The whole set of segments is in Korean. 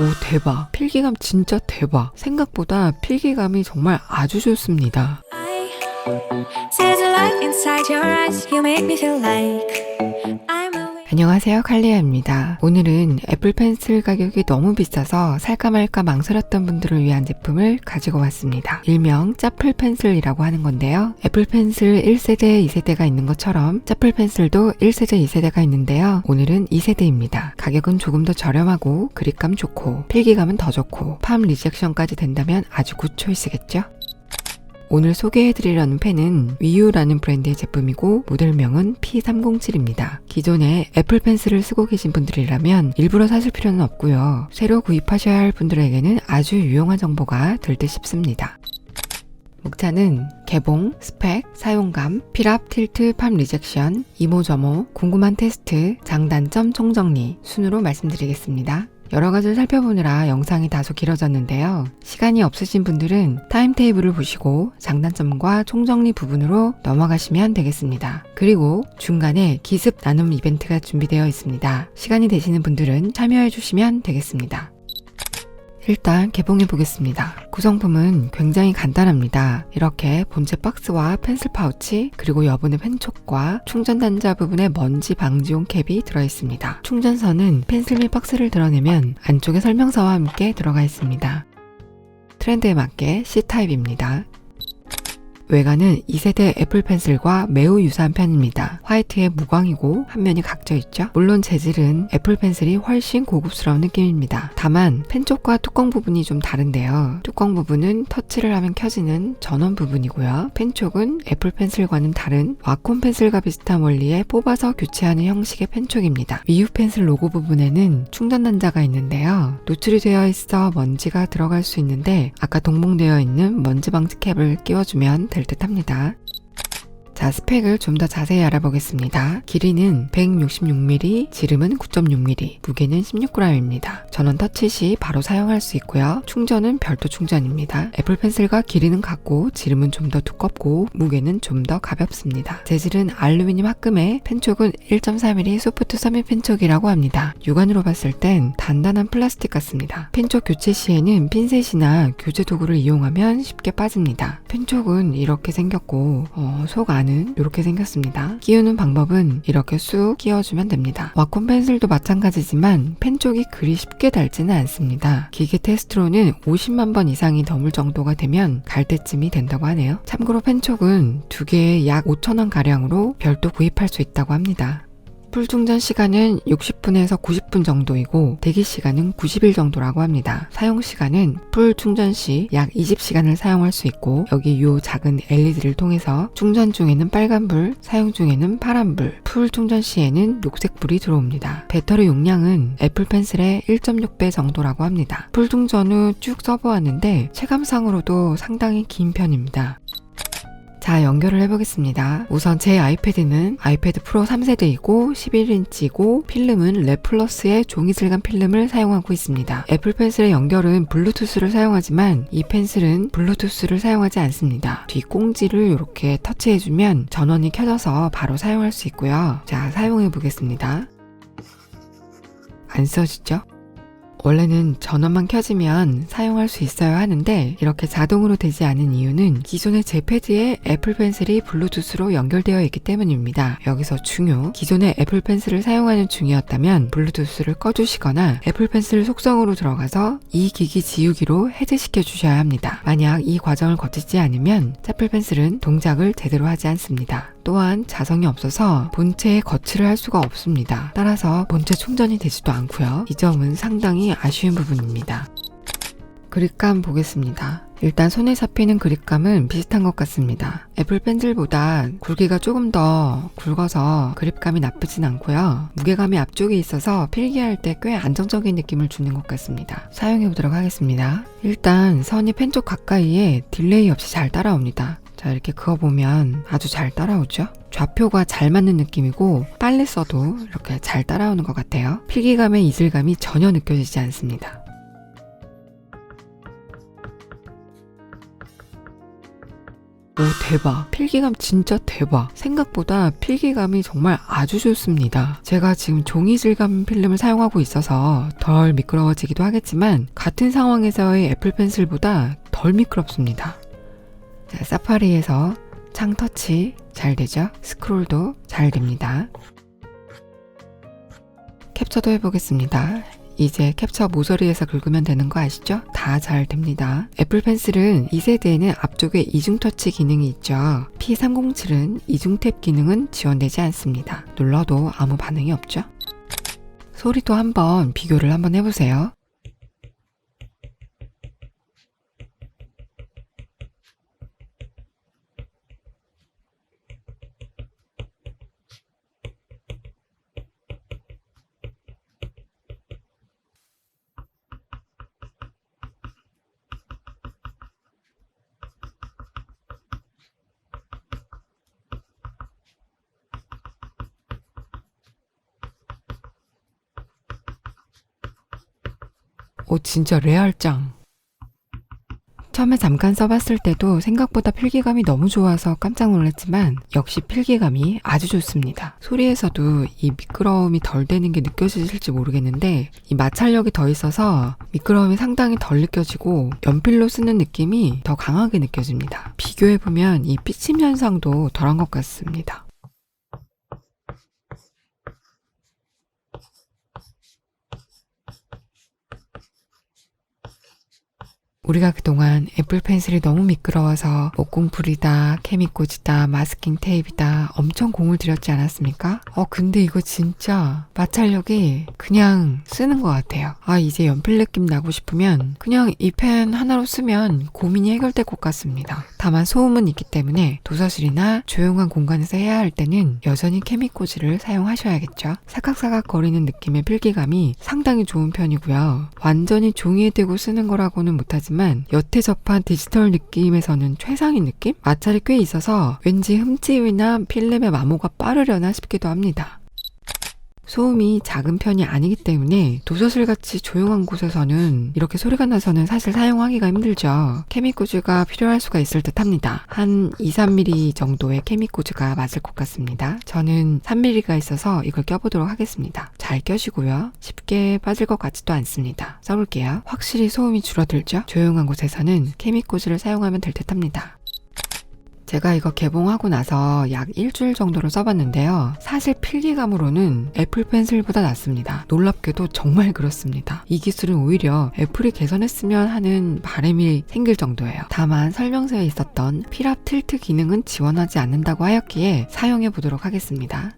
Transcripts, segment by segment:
오, 대박. 필기감 진짜 대박. 생각보다 필기감이 정말 아주 좋습니다. I 안녕하세요. 칼리아입니다. 오늘은 애플 펜슬 가격이 너무 비싸서 살까 말까 망설였던 분들을 위한 제품을 가지고 왔습니다. 일명 짜플 펜슬이라고 하는 건데요. 애플 펜슬 1세대, 2세대가 있는 것처럼 짜플 펜슬도 1세대, 2세대가 있는데요. 오늘은 2세대입니다. 가격은 조금 더 저렴하고 그립감 좋고 필기감은 더 좋고 팜 리젝션까지 된다면 아주 굿 초이스겠죠? 오늘 소개해드리려는 펜은 위유라는 브랜드의 제품이고 모델명은 P307입니다. 기존에 애플 펜슬을 쓰고 계신 분들이라면 일부러 사실 필요는 없고요. 새로 구입하셔야 할 분들에게는 아주 유용한 정보가 될 듯 싶습니다. 목차는 개봉, 스펙, 사용감, 필압, 틸트, 팜 리젝션, 이모 저모, 궁금한 테스트, 장단점 총정리 순으로 말씀드리겠습니다. 여러 가지를 살펴보느라 영상이 다소 길어졌는데요. 시간이 없으신 분들은 타임테이블을 보시고 장단점과 총정리 부분으로 넘어가시면 되겠습니다. 그리고 중간에 기습 나눔 이벤트가 준비되어 있습니다. 시간이 되시는 분들은 참여해 주시면 되겠습니다. 일단 개봉해 보겠습니다. 구성품은 굉장히 간단합니다. 이렇게 본체 박스와 펜슬 파우치, 그리고 여분의 펜촉과 충전 단자 부분에 먼지 방지용 캡이 들어있습니다. 충전선은 펜슬 및 박스를 드러내면 안쪽에 설명서와 함께 들어가 있습니다. 트렌드에 맞게 C타입입니다. 외관은 2세대 애플 펜슬과 매우 유사한 편입니다. 화이트에 무광이고 한 면이 각져 있죠. 물론 재질은 애플 펜슬이 훨씬 고급스러운 느낌입니다. 다만 펜 쪽과 뚜껑 부분이 좀 다른데요. 뚜껑 부분은 터치를 하면 켜지는 전원 부분이고요. 펜촉은 애플 펜슬과는 다른 와콤 펜슬과 비슷한 원리에 뽑아서 교체하는 형식의 펜촉입니다. 위유 펜슬 로고 부분에는 충전 단자가 있는데요. 노출이 되어 있어 먼지가 들어갈 수 있는데 아까 동봉되어 있는 먼지 방지 캡을 끼워주면 될 듯 합니다. 자, 스펙을 좀 더 자세히 알아보겠습니다. 길이는 166mm, 지름은 9.6mm, 무게는 16g입니다. 전원 터치 시 바로 사용할 수 있고요. 충전은 별도 충전입니다. 애플 펜슬과 길이는 같고 지름은 좀 더 두껍고 무게는 좀 더 가볍습니다. 재질은 알루미늄 합금에 펜촉은 1.4mm 소프트 서밋 펜촉이라고 합니다. 육안으로 봤을 땐 단단한 플라스틱 같습니다. 펜촉 교체 시에는 핀셋이나 교체 도구를 이용하면 쉽게 빠집니다. 펜촉은 이렇게 생겼고 어, 속 안은 이렇게 생겼습니다. 끼우는 방법은 이렇게 쑥 끼워주면 됩니다. 와콤 펜슬도 마찬가지지만 펜 쪽이 그리 쉽게 닳지는 않습니다. 기계 테스트로는 50만 번 이상이 넘을 정도가 되면 갈 때쯤이 된다고 하네요. 참고로 펜촉은 두 개에 약 5천원 가량으로 별도 구입할 수 있다고 합니다. 풀 충전 시간은 60분에서 90분 정도이고 대기 시간은 90일 정도라고 합니다. 사용 시간은 풀 충전 시 약 20시간을 사용할 수 있고 여기 요 작은 LED를 통해서 충전 중에는 빨간불, 사용 중에는 파란불, 풀 충전 시에는 녹색불이 들어옵니다. 배터리 용량은 애플 펜슬의 1.6배 정도라고 합니다. 풀 충전 후 쭉 써보았는데 체감상으로도 상당히 긴 편입니다. 자, 연결을 해보겠습니다. 우선 제 아이패드는 아이패드 프로 3세대이고 11인치고 필름은 랩플러스의 종이 질감 필름을 사용하고 있습니다. 애플 펜슬의 연결은 블루투스를 사용하지만 이 펜슬은 블루투스를 사용하지 않습니다. 뒷 꽁지를 이렇게 터치해주면 전원이 켜져서 바로 사용할 수 있고요. 자, 사용해 보겠습니다. 안 써지죠? 원래는 전원만 켜지면 사용할 수 있어야 하는데 이렇게 자동으로 되지 않은 이유는 기존의 제 패드에 애플 펜슬이 블루투스로 연결되어 있기 때문입니다. 여기서 중요. 기존의 애플 펜슬을 사용하는 중이었다면 블루투스를 꺼주시거나 애플 펜슬 속성으로 들어가서 이 기기 지우기로 해제시켜 주셔야 합니다. 만약 이 과정을 거치지 않으면 애플 펜슬은 동작을 제대로 하지 않습니다. 또한 자성이 없어서 본체에 거치를 할 수가 없습니다. 따라서 본체 충전이 되지도 않고요. 이 점은 상당히 아쉬운 부분입니다. 그립감 보겠습니다. 일단 손에 잡히는 그립감은 비슷한 것 같습니다. 애플 펜슬보다 굵기가 조금 더 굵어서 그립감이 나쁘진 않고요. 무게감이 앞쪽에 있어서 필기할 때 꽤 안정적인 느낌을 주는 것 같습니다. 사용해 보도록 하겠습니다. 일단 선이 펜 쪽 가까이에 딜레이 없이 잘 따라옵니다. 자, 이렇게 그어보면 아주 잘 따라오죠? 좌표가 잘 맞는 느낌이고 빨리 써도 이렇게 잘 따라오는 것 같아요. 필기감의 이질감이 전혀 느껴지지 않습니다. 오 대박. 필기감 진짜 대박. 생각보다 필기감이 정말 아주 좋습니다. 제가 지금 종이 질감 필름을 사용하고 있어서 덜 미끄러워지기도 하겠지만 같은 상황에서의 애플 펜슬보다 덜 미끄럽습니다. 자, 사파리에서 창 터치 잘 되죠? 스크롤도 잘 됩니다. 캡처도 해보겠습니다. 이제 캡처 모서리에서 긁으면 되는 거 아시죠? 다 잘 됩니다. 애플 펜슬은 2세대에는 앞쪽에 이중 터치 기능이 있죠. P307은 이중 탭 기능은 지원되지 않습니다. 눌러도 아무 반응이 없죠? 소리도 한번 비교를 한번 해보세요. 오, 진짜 레알짱. 처음에 잠깐 써봤을 때도 생각보다 필기감이 너무 좋아서 깜짝 놀랐지만 역시 필기감이 아주 좋습니다. 소리에서도 이 미끄러움이 덜 되는 게 느껴지실지 모르겠는데 이 마찰력이 더 있어서 미끄러움이 상당히 덜 느껴지고 연필로 쓰는 느낌이 더 강하게 느껴집니다. 비교해보면 이 피침 현상도 덜한 것 같습니다. 우리가 그동안 애플 펜슬이 너무 미끄러워서 목공풀이다, 케미꽂이다, 마스킹 테이프다 엄청 공을 들였지 않았습니까? 어 근데 이거 진짜 마찰력이 그냥 쓰는 것 같아요. 아 이제 연필 느낌 나고 싶으면 그냥 이 펜 하나로 쓰면 고민이 해결될 것 같습니다. 다만 소음은 있기 때문에 도서실이나 조용한 공간에서 해야 할 때는 여전히 케미꽂이를 사용하셔야겠죠. 사각사각 거리는 느낌의 필기감이 상당히 좋은 편이고요. 완전히 종이에 대고 쓰는 거라고는 못하지만 여태 접한 디지털 느낌에서는 최상인 느낌? 마찰이 꽤 있어서 왠지 흠집이나 필름의 마모가 빠르려나 싶기도 합니다. 소음이 작은 편이 아니기 때문에 도서실 같이 조용한 곳에서는 이렇게 소리가 나서는 사실 사용하기가 힘들죠. 케미코즈가 필요할 수가 있을 듯 합니다. 한 2, 3mm 정도의 케미코즈가 맞을 것 같습니다. 저는 3mm가 있어서 이걸 껴보도록 하겠습니다. 잘 껴시고요. 쉽게 빠질 것 같지도 않습니다. 써볼게요. 확실히 소음이 줄어들죠? 조용한 곳에서는 케미코즈를 사용하면 될 듯 합니다. 제가 이거 개봉하고 나서 약 일주일 정도를 써봤는데요. 사실 필기감으로는 애플 펜슬보다 낫습니다. 놀랍게도 정말 그렇습니다. 이 기술은 오히려 애플이 개선했으면 하는 바람이 생길 정도예요. 다만 설명서에 있었던 필압 틸트 기능은 지원하지 않는다고 하였기에 사용해 보도록 하겠습니다.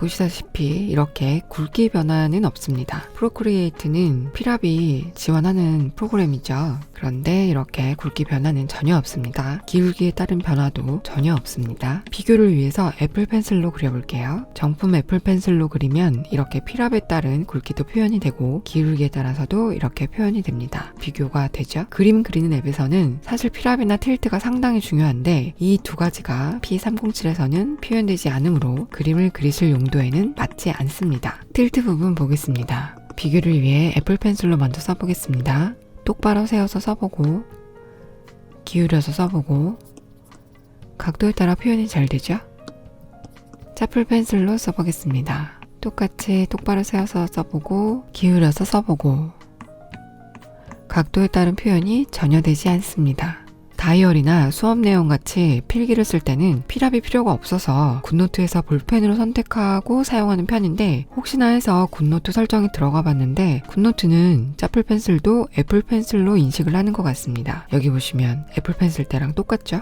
보시다시피 이렇게 굵기 변화는 없습니다. 프로크리에이트는 필압이 지원하는 프로그램이죠. 그런데 이렇게 굵기 변화는 전혀 없습니다. 기울기에 따른 변화도 전혀 없습니다. 비교를 위해서 애플 펜슬로 그려볼게요. 정품 애플 펜슬로 그리면 이렇게 필압에 따른 굵기도 표현이 되고 기울기에 따라서도 이렇게 표현이 됩니다. 비교가 되죠? 그림 그리는 앱에서는 사실 필압이나 틸트가 상당히 중요한데 이 두 가지가 P307에서는 표현되지 않으므로 그림을 그리실 용도에는 맞지 않습니다. 틸트 부분 보겠습니다. 비교를 위해 애플 펜슬로 먼저 써보겠습니다. 똑바로 세워서 써보고 기울여서 써보고 각도에 따라 표현이 잘 되죠? 짜풀 펜슬로 써보겠습니다. 똑같이 똑바로 세워서 써보고 기울여서 써보고 각도에 따른 표현이 전혀 되지 않습니다. 다이어리나 수업 내용 같이 필기를 쓸 때는 필압이 필요가 없어서 굿노트에서 볼펜으로 선택하고 사용하는 편인데 혹시나 해서 굿노트 설정이 들어가 봤는데 굿노트는 짜플 펜슬도 애플 펜슬로 인식을 하는 것 같습니다. 여기 보시면 애플 펜슬 때랑 똑같죠?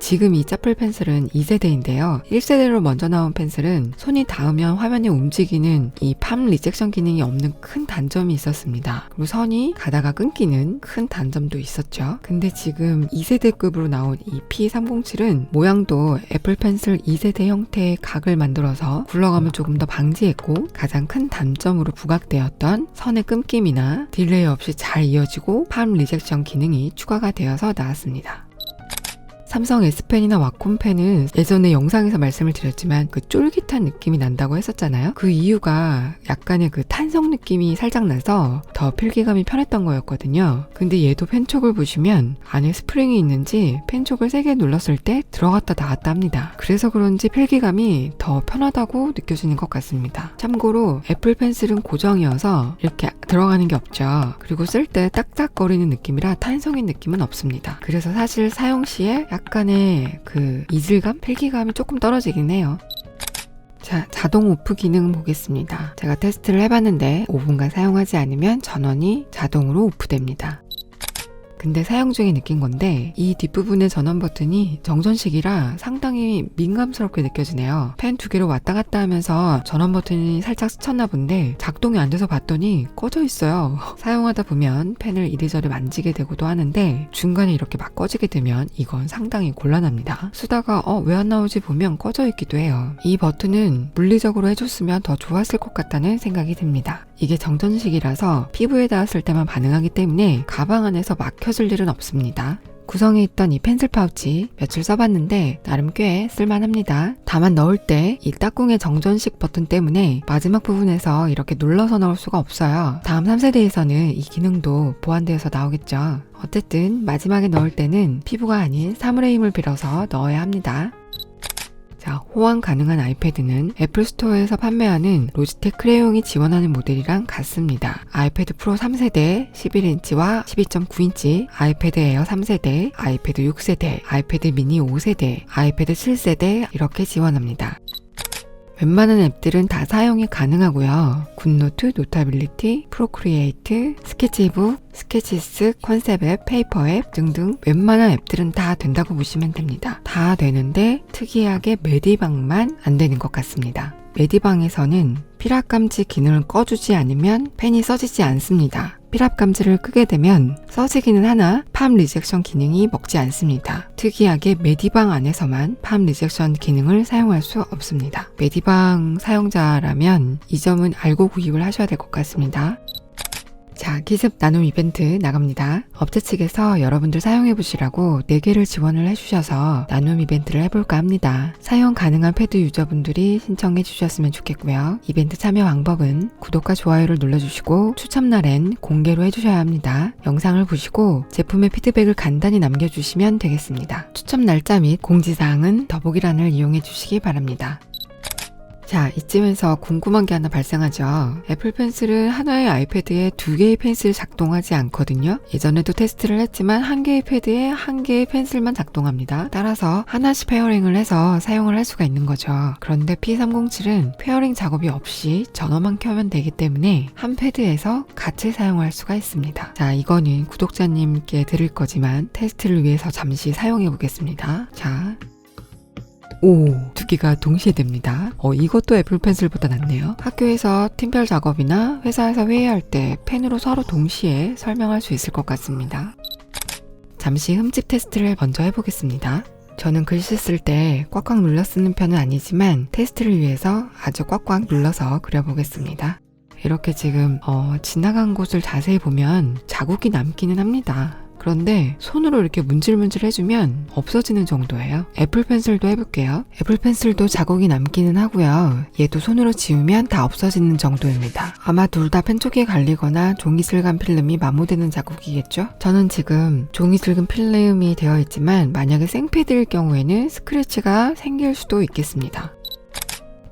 지금 이 짜플 펜슬은 2세대인데요. 1세대로 먼저 나온 펜슬은 손이 닿으면 화면이 움직이는 이 팜 리젝션 기능이 없는 큰 단점이 있었습니다. 그리고 선이 가다가 끊기는 큰 단점도 있었죠. 근데 지금 2세대급으로 나온 이 P307은 모양도 애플 펜슬 2세대 형태의 각을 만들어서 굴러감을 조금 더 방지했고 가장 큰 단점으로 부각되었던 선의 끊김이나 딜레이 없이 잘 이어지고 팜 리젝션 기능이 추가가 되어서 나왔습니다. 삼성 S펜이나 와콤펜은 예전에 영상에서 말씀을 드렸지만 그 쫄깃한 느낌이 난다고 했었잖아요. 그 이유가 약간의 그 탄성 느낌이 살짝 나서 더 필기감이 편했던 거였거든요. 근데 얘도 펜촉을 보시면 안에 스프링이 있는지 펜촉을 세게 눌렀을 때 들어갔다 나갔다 합니다. 그래서 그런지 필기감이 더 편하다고 느껴지는 것 같습니다. 참고로 애플 펜슬은 고정이어서 이렇게 들어가는 게 없죠. 그리고 쓸 때 딱딱거리는 느낌이라 탄성인 느낌은 없습니다. 그래서 사실 사용 시에 약 간의 그 이질감, 필기감이 조금 떨어지긴 해요. 자, 자동 오프 기능 보겠습니다. 제가 테스트를 해봤는데 5분간 사용하지 않으면 전원이 자동으로 오프됩니다. 근데 사용 중에 느낀 건데 이 뒷부분의 전원 버튼이 정전식이라 상당히 민감스럽게 느껴지네요. 펜 두 개로 왔다 갔다 하면서 전원 버튼이 살짝 스쳤나 본데 작동이 안 돼서 봤더니 꺼져 있어요. 사용하다 보면 펜을 이리저리 만지게 되고도 하는데 중간에 이렇게 막 꺼지게 되면 이건 상당히 곤란합니다. 쓰다가 어 왜 안 나오지 보면 꺼져 있기도 해요. 이 버튼은 물리적으로 해줬으면 더 좋았을 것 같다는 생각이 듭니다. 이게 정전식이라서 피부에 닿았을 때만 반응하기 때문에 가방 안에서 막혀 질 일은 없습니다. 구성에 있던 이 펜슬 파우치 며칠 써봤는데 나름 꽤 쓸만합니다. 다만 넣을 때이 딱궁의 정전식 버튼 때문에 마지막 부분에서 이렇게 눌러서 넣을 수가 없어요. 다음 3세대에서는 이 기능도 보완되어서 나오겠죠. 어쨌든 마지막에 넣을 때는 피부가 아닌 사물의 힘을 빌어서 넣어야 합니다. 자, 호환 가능한 아이패드는 애플 스토어에서 판매하는 로지텍 크레용이 지원하는 모델이랑 같습니다. 아이패드 프로 3세대, 11인치와 12.9인치, 아이패드 에어 3세대, 아이패드 6세대, 아이패드 미니 5세대, 아이패드 7세대 이렇게 지원합니다. 웬만한 앱들은 다 사용이 가능하고요. 굿노트, 노타빌리티, 프로크리에이트, 스케치북, 스케치스, 컨셉 앱, 페이퍼 앱 등등 웬만한 앱들은 다 된다고 보시면 됩니다. 다 되는데 특이하게 메디방만 안 되는 것 같습니다. 메디방에서는 피랍 감지 기능을 꺼주지 않으면 펜이 써지지 않습니다. 피랍 감지를 끄게 되면 써지기는 하나 팜 리젝션 기능이 먹지 않습니다. 특이하게 메디방 안에서만 팜 리젝션 기능을 사용할 수 없습니다. 메디방 사용자라면 이 점은 알고 구입을 하셔야 될 것 같습니다. 자, 기습 나눔 이벤트 나갑니다. 업체 측에서 여러분들 사용해 보시라고 4개를 지원을 해주셔서 나눔 이벤트를 해볼까 합니다. 사용 가능한 패드 유저분들이 신청해 주셨으면 좋겠고요. 이벤트 참여 방법은 구독과 좋아요를 눌러주시고 추첨날엔 공개로 해주셔야 합니다. 영상을 보시고 제품의 피드백을 간단히 남겨주시면 되겠습니다. 추첨 날짜 및 공지사항은 더보기란을 이용해 주시기 바랍니다. 자, 이쯤에서 궁금한 게 하나 발생하죠. 애플 펜슬은 하나의 아이패드에 두 개의 펜슬이 작동하지 않거든요. 예전에도 테스트를 했지만 한 개의 패드에 한 개의 펜슬만 작동합니다. 따라서 하나씩 페어링을 해서 사용을 할 수가 있는 거죠. 그런데 P307은 페어링 작업이 없이 전원만 켜면 되기 때문에 한 패드에서 같이 사용할 수가 있습니다. 자, 이거는 구독자님께 드릴 거지만 테스트를 위해서 잠시 사용해 보겠습니다. 자, 오, 두 개가 동시에 됩니다. 어, 이것도 애플 펜슬보다 낫네요. 학교에서 팀별 작업이나 회사에서 회의할 때 펜으로 서로 동시에 설명할 수 있을 것 같습니다. 잠시 흠집 테스트를 먼저 해보겠습니다. 저는 글씨 쓸 때 꽉꽉 눌러 쓰는 편은 아니지만 테스트를 위해서 아주 꽉꽉 눌러서 그려보겠습니다. 이렇게 지금 어, 지나간 곳을 자세히 보면 자국이 남기는 합니다. 그런데 손으로 이렇게 문질문질 해주면 없어지는 정도예요. 애플 펜슬도 해볼게요. 애플 펜슬도 자국이 남기는 하고요. 얘도 손으로 지우면 다 없어지는 정도입니다. 아마 둘 다 펜촉이 갈리거나 종이슬감 필름이 마모되는 자국이겠죠? 저는 지금 종이슬금 필름이 되어 있지만 만약에 생패드일 경우에는 스크래치가 생길 수도 있겠습니다.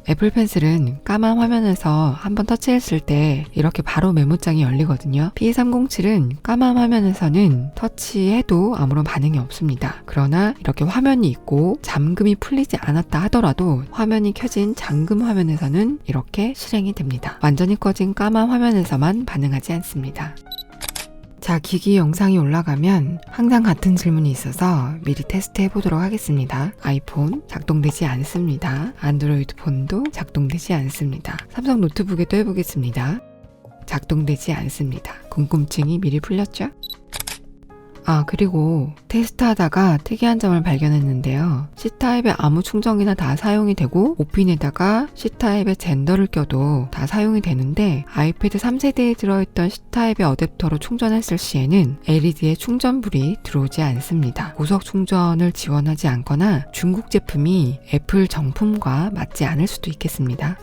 애플 펜슬은 까만 화면에서 한번 터치했을 때 이렇게 바로 메모장이 열리거든요. P307은 까만 화면에서는 터치해도 아무런 반응이 없습니다. 그러나 이렇게 화면이 있고 잠금이 풀리지 않았다 하더라도 화면이 켜진 잠금 화면에서는 이렇게 실행이 됩니다. 완전히 꺼진 까만 화면에서만 반응하지 않습니다. 자, 기기 영상이 올라가면 항상 같은 질문이 있어서 미리 테스트 해 보도록 하겠습니다. 아이폰 작동되지 않습니다. 안드로이드 폰도 작동되지 않습니다. 삼성 노트북에도 해보겠습니다. 작동되지 않습니다. 궁금증이 미리 풀렸죠? 아, 그리고 테스트 하다가 특이한 점을 발견했는데요. C타입의 아무 충전기나 다 사용이 되고, 오핀에다가 C타입의 젠더를 껴도 다 사용이 되는데, 아이패드 3세대에 들어있던 C타입의 어댑터로 충전했을 시에는 LED에 충전불이 들어오지 않습니다. 고속 충전을 지원하지 않거나 중국 제품이 애플 정품과 맞지 않을 수도 있겠습니다.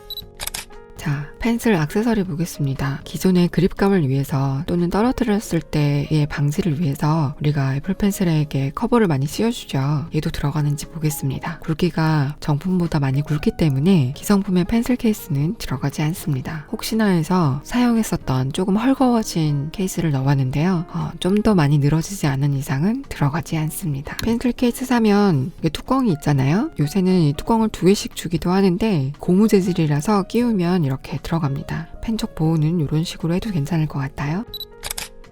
자, 펜슬 액세서리 보겠습니다. 기존의 그립감을 위해서 또는 떨어뜨렸을 때의 방지를 위해서 우리가 애플 펜슬에게 커버를 많이 씌워주죠. 얘도 들어가는지 보겠습니다. 굵기가 정품보다 많이 굵기 때문에 기성품의 펜슬 케이스는 들어가지 않습니다. 혹시나 해서 사용했었던 조금 헐거워진 케이스를 넣어봤는데요. 어, 좀더 많이 늘어지지 않은 이상은 들어가지 않습니다. 펜슬 케이스 사면 이게 뚜껑이 있잖아요. 요새는 이 뚜껑을 두 개씩 주기도 하는데 고무 재질이라서 끼우면 이렇게 들어갑니다. 펜촉 보호는 이런 식으로 해도 괜찮을 것 같아요.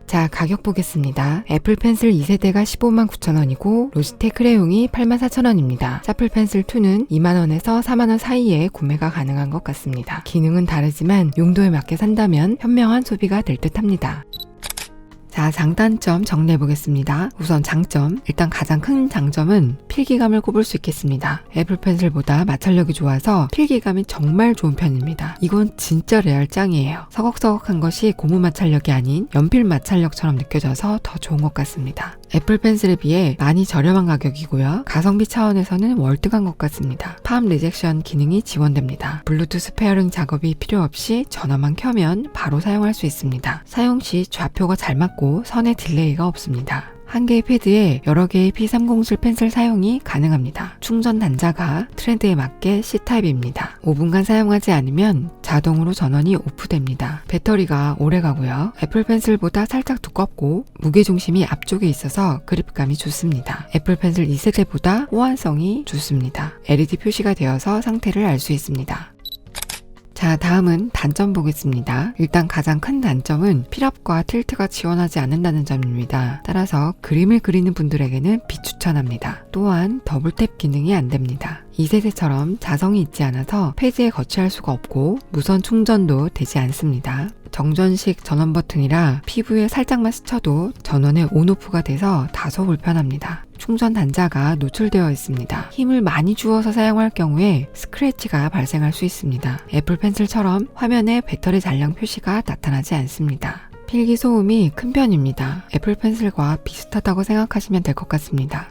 자, 가격 보겠습니다. 애플 펜슬 2세대가 15만 9천 원이고 로지텍 크레용이 8만 4천 원입니다. 사플 펜슬 2는 2만 원에서 4만 원 사이에 구매가 가능한 것 같습니다. 기능은 다르지만 용도에 맞게 산다면 현명한 소비가 될 듯합니다. 자, 장단점 정리해 보겠습니다. 우선 장점. 일단 가장 큰 장점은 필기감을 꼽을 수 있겠습니다. 애플 펜슬보다 마찰력이 좋아서 필기감이 정말 좋은 편입니다. 이건 진짜 레알 짱이에요. 서걱서걱한 것이 고무 마찰력이 아닌 연필 마찰력처럼 느껴져서 더 좋은 것 같습니다. 애플 펜슬에 비해 많이 저렴한 가격이고요. 가성비 차원에서는 월등한 것 같습니다. 팜 리젝션 기능이 지원됩니다. 블루투스 페어링 작업이 필요 없이 전원만 켜면 바로 사용할 수 있습니다. 사용 시 좌표가 잘 맞고 선에 딜레이가 없습니다. 한 개의 패드에 여러 개의 P307 펜슬 사용이 가능합니다. 충전 단자가 트렌드에 맞게 C타입입니다. 5분간 사용하지 않으면 자동으로 전원이 오프됩니다. 배터리가 오래 가고요. 애플 펜슬보다 살짝 두껍고 무게중심이 앞쪽에 있어서 그립감이 좋습니다. 애플 펜슬 2세대보다 호환성이 좋습니다. LED 표시가 되어서 상태를 알 수 있습니다. 자, 다음은 단점 보겠습니다. 일단 가장 큰 단점은 필압과 틸트가 지원하지 않는다는 점입니다. 따라서 그림을 그리는 분들에게는 비추천합니다. 또한 더블탭 기능이 안 됩니다. 2세대처럼 자성이 있지 않아서 페이지에 거치할 수가 없고 무선 충전도 되지 않습니다. 정전식 전원 버튼이라 피부에 살짝만 스쳐도 전원의 온오프가 돼서 다소 불편합니다. 충전 단자가 노출되어 있습니다. 힘을 많이 주어서 사용할 경우에 스크래치가 발생할 수 있습니다. 애플 펜슬처럼 화면에 배터리 잔량 표시가 나타나지 않습니다. 필기 소음이 큰 편입니다. 애플 펜슬과 비슷하다고 생각하시면 될 것 같습니다.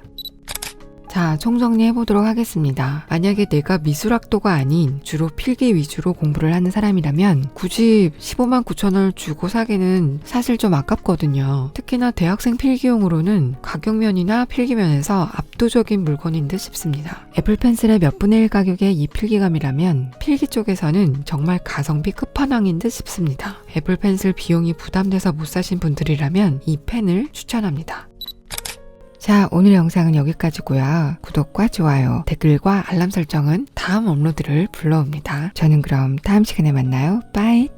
자, 총정리 해보도록 하겠습니다. 만약에 내가 미술학도가 아닌 주로 필기 위주로 공부를 하는 사람이라면 굳이 15만 9천 원을 주고 사기는 사실 좀 아깝거든요. 특히나 대학생 필기용으로는 가격면이나 필기면에서 압도적인 물건인 듯 싶습니다. 애플 펜슬의 몇 분의 1 가격의 이 필기감이라면 필기 쪽에서는 정말 가성비 끝판왕인 듯 싶습니다. 애플 펜슬 비용이 부담돼서 못 사신 분들이라면 이 펜을 추천합니다. 자, 오늘 영상은 여기까지고요. 구독과 좋아요, 댓글과 알람 설정은 다음 업로드를 불러옵니다. 저는 그럼 다음 시간에 만나요. 빠이!